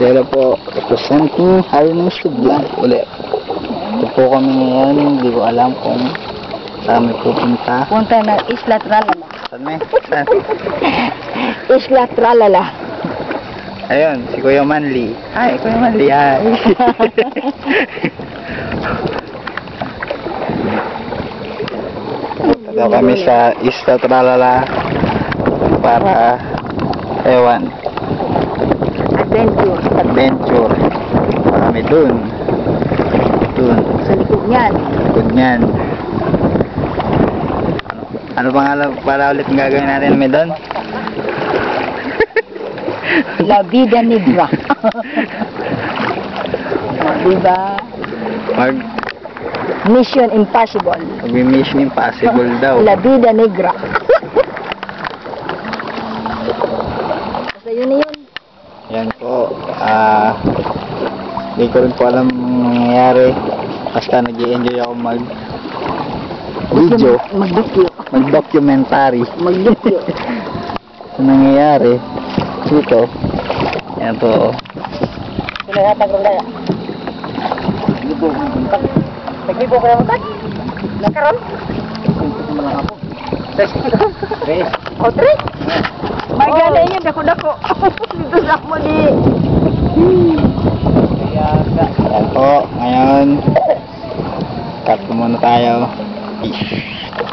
Pero po, representing Harinong Suglan ulit. Ito po kami ngayon, hindi ko alam kung saan kami pupunta. Punta ng Isla Tralala. Saan may? Saan? Isla Tralala. Ayun, si Kuya Manly. Hi, Kuya Manly. Hi. Ito kami sa Isla Tralala para ewan, Adventure. adventure. Kami dun. Dun. Sa likod niyan. Good yan. Ano pangalan para ulit ang gagawin natin may doon? La Vida Negra. diba? Mag Mission Impossible. Mag-mission impossible daw. La Vida Negra. Basta yun na yun. Yan po. Ah, hindi ko rin po alam ang nangyayari. Basta nag enjoy ako mag video, Mag-dokyo. mag-documentary Mag-dokyo. sa nangyayari dito. Yan po. Pinahatag ko na. Nagbibo ko naman Nakaroon? O, tre? May gala niya, dako-dako. Dito sa mo di. Yan po. Ngayon, cut muna tayo. Peace.